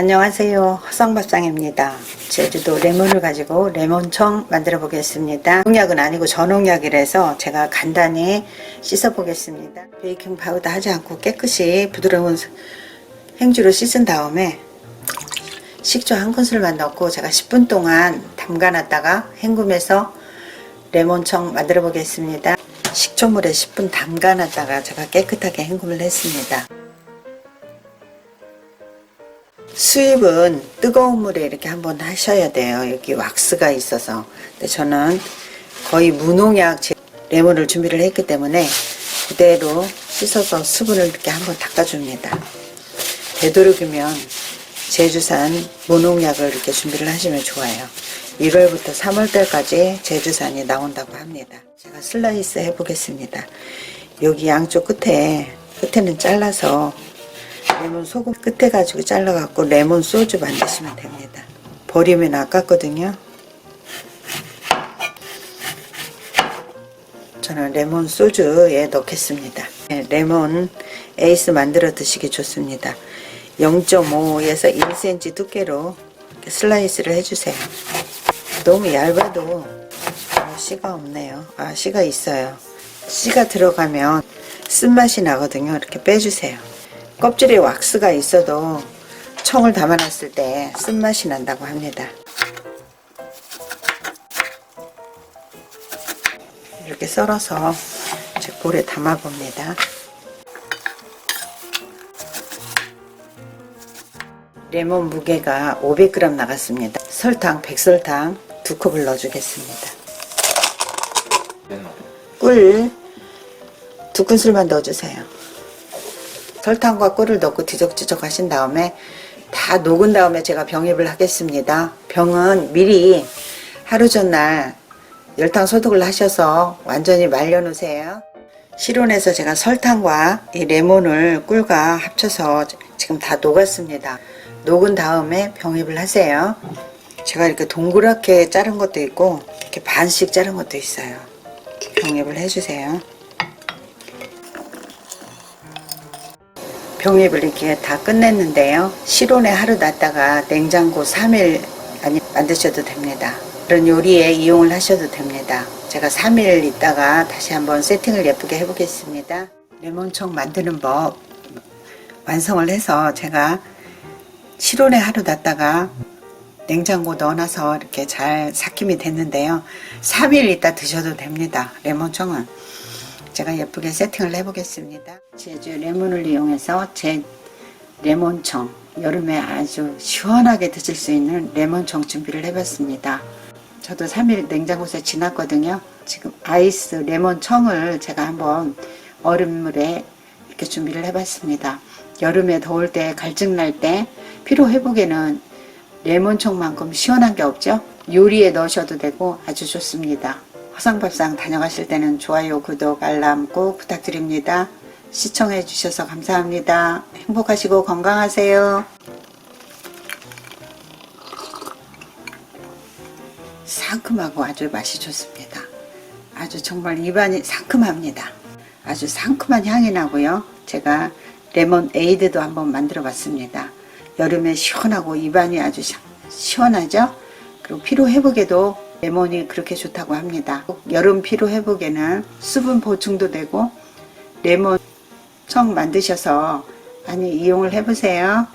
안녕하세요. 허성밥상입니다. 제주도 레몬을 가지고 레몬청 만들어 보겠습니다. 농약은 아니고 전농약이라서 제가 간단히 씻어 보겠습니다. 베이킹 파우더 하지 않고 깨끗이 부드러운 행주로 씻은 다음에 식초 한 큰술만 넣고 제가 10분 동안 담가 놨다가 헹굼해서 레몬청 만들어 보겠습니다. 식초물에 10분 담가 놨다가 제가 깨끗하게 헹굼을 했습니다. 수입은 뜨거운 물에 이렇게 한번 하셔야 돼요. 여기 왁스가 있어서. 근데 저는 거의 무농약 제- 레몬을 준비를 했기 때문에 그대로 씻어서 수분을 이렇게 한번 닦아줍니다. 되도록이면 제주산 무농약을 이렇게 준비를 하시면 좋아요. 1월부터 3월달까지 제주산이 나온다고 합니다. 제가 슬라이스 해보겠습니다. 여기 양쪽 끝에 끝에는 잘라서 레몬 소금 끝에 가지고 잘라갖고 레몬 소주 만드시면 됩니다. 버리면 아깝거든요. 저는 레몬 소주에 넣겠습니다. 네, 레몬 에이스 만들어 드시기 좋습니다. 0.5에서 1cm 두께로 슬라이스를 해주세요. 너무 얇아도 어, 씨가 없네요. 아 씨가 있어요. 씨가 들어가면 쓴맛이 나거든요. 이렇게 빼주세요. 껍질에 왁스가 있어도 청을 담아놨을 때 쓴맛이 난다고 합니다. 이렇게 썰어서 제 볼에 담아봅니다. 레몬 무게가 500g 나갔습니다. 설탕, 백설탕 두 컵을 넣어주겠습니다. 꿀두 큰술만 넣어주세요. 설탕과 꿀을 넣고 뒤적뒤적 하신 다음에 다 녹은 다음에 제가 병입을 하겠습니다. 병은 미리 하루 전날 열탕 소독을 하셔서 완전히 말려 놓으세요. 실온에서 제가 설탕과 이 레몬을 꿀과 합쳐서 지금 다 녹았습니다. 녹은 다음에 병입을 하세요. 제가 이렇게 동그랗게 자른 것도 있고 이렇게 반씩 자른 것도 있어요. 병입을 해주세요. 병입을 이렇게 다 끝냈는데요. 실온에 하루 놨다가 냉장고 3일 아니 만드셔도 됩니다. 그런 요리에 이용을 하셔도 됩니다. 제가 3일 있다가 다시 한번 세팅을 예쁘게 해보겠습니다. 레몬청 만드는 법 완성을 해서 제가 실온에 하루 놨다가 냉장고 넣어놔서 이렇게 잘 삭힘이 됐는데요. 3일 있다 드셔도 됩니다. 레몬청은. 제가 예쁘게 세팅을 해보겠습니다. 제주 레몬을 이용해서 제 레몬청 여름에 아주 시원하게 드실 수 있는 레몬청 준비를 해봤습니다. 저도 3일 냉장고에 지났거든요. 지금 아이스 레몬청을 제가 한번 얼음물에 이렇게 준비를 해봤습니다. 여름에 더울 때 갈증 날 때 피로 회복에는 레몬청만큼 시원한 게 없죠. 요리에 넣으셔도 되고 아주 좋습니다. 화상밥상 다녀가실 때는 좋아요, 구독, 알람 꼭 부탁드립니다. 시청해 주셔서 감사합니다. 행복하시고 건강하세요. 상큼하고 아주 맛이 좋습니다. 아주 정말 입안이 상큼합니다. 아주 상큼한 향이 나고요. 제가 레몬 에이드도 한번 만들어 봤습니다. 여름에 시원하고 입안이 아주 시- 시원하죠? 그리고 피로 회복에도 레몬이 그렇게 좋다고 합니다. 여름 피로 회복에는 수분 보충도 되고 레몬 청 만드셔서 많이 이용을 해보세요.